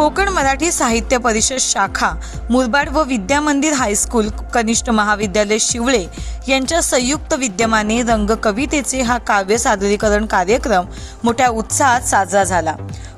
कोकण मराठी साहित्य परिषद शाखा मुरबाड व विद्या मंदिर हायस्कूल कनिष्ठ महाविद्यालय शिवळे यांच्या संयुक्त विद्यमाने रंग कवितेचे हा काव्य सादरीकरण कार्यक्रम मोठ्या उत्साहात साजरा झाला.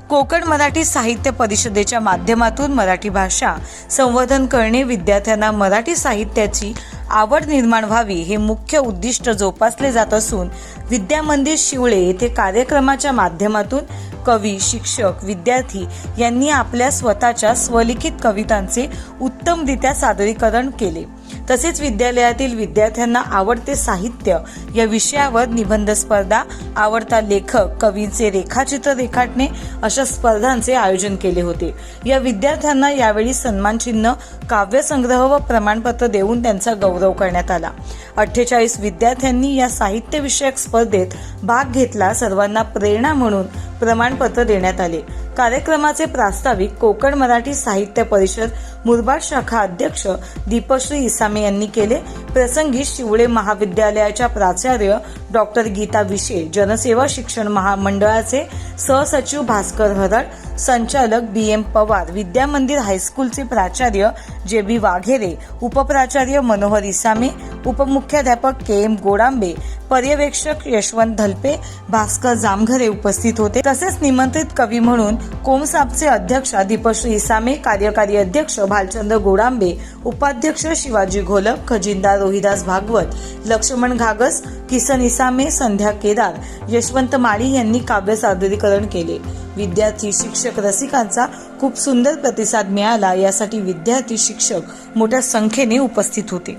कोकण मराठी साहित्य परिषदेच्या माध्यमातून मराठी भाषा संवर्धन करणे विद्यार्थ्यांना मराठी साहित्याची आवड निर्माण व्हावी हे मुख्य उद्दिष्ट जोपासले जात असून विद्या मंदिर शिवळे येथे कार्यक्रमाच्या माध्यमातून कवी शिक्षक विद्यार्थी यांनी आपल्या स्वतःच्या स्वलिखित कवितांचे उत्तमरित्या सादरीकरण केले. तसेच विद्यालयातील विद्यार्थ्यांना आवडते साहित्य. या विषयावर निबंध स्पर्धा आवडता लेखक कवींचे रेखाचित्र रेखाटणे अशा स्पर्धांचे आयोजन केले होते. या विद्यार्थ्यांना यावेळी सन्मानचिन्ह काव्यसंग्रह व प्रमाणपत्र देऊन त्यांचा गौरव करण्यात आला. अठ्ठेचाळीस विद्यार्थ्यांनी या साहित्यविषयक स्पर्धेत भाग घेतला सर्वांना प्रेरणा म्हणून प्रमाणपत्र देण्यात आले. कार्यक्रमाचे प्रास्ताविक कोकण मराठी साहित्य परिषद मुरबाड शाखा अध्यक्ष दीपश्री इसामे यांनी केले. प्रसंगी शिवळे महाविद्यालयाच्या प्राचार्य डॉक्टर गीता विशे जनसेवा शिक्षण महामंडळाचे सहसचिव भास्कर हरड संचालक बी एम पवार विद्या मंदिर हायस्कूलचे प्राचार्य जे बी वाघेरे उपप्राचार्य मनोहर इसामे उपमुख्याध्यापक के एम गोडांबे पर्यवेक्षक यशवंत धलपे भास्कर जामघरे उपस्थित होते. तसेच निमंत्रित कवी म्हणून कोमसापचे अध्यक्ष दीपश्री इसामे कार्यकारी अध्यक्ष भालचंद्र गोडांबे उपाध्यक्ष शिवाजी घोलप खजिनदार रोहिदास भागवत लक्ष्मण घागस किसन इसामे संध्या केदार यशवंत माळी यांनी काव्य सादरीकरण केले. विद्यार्थी शिक्षक रसिकांचा खूप सुंदर प्रतिसाद मिळाला यासाठी विद्यार्थी शिक्षक मोठ्या संख्येने उपस्थित होते.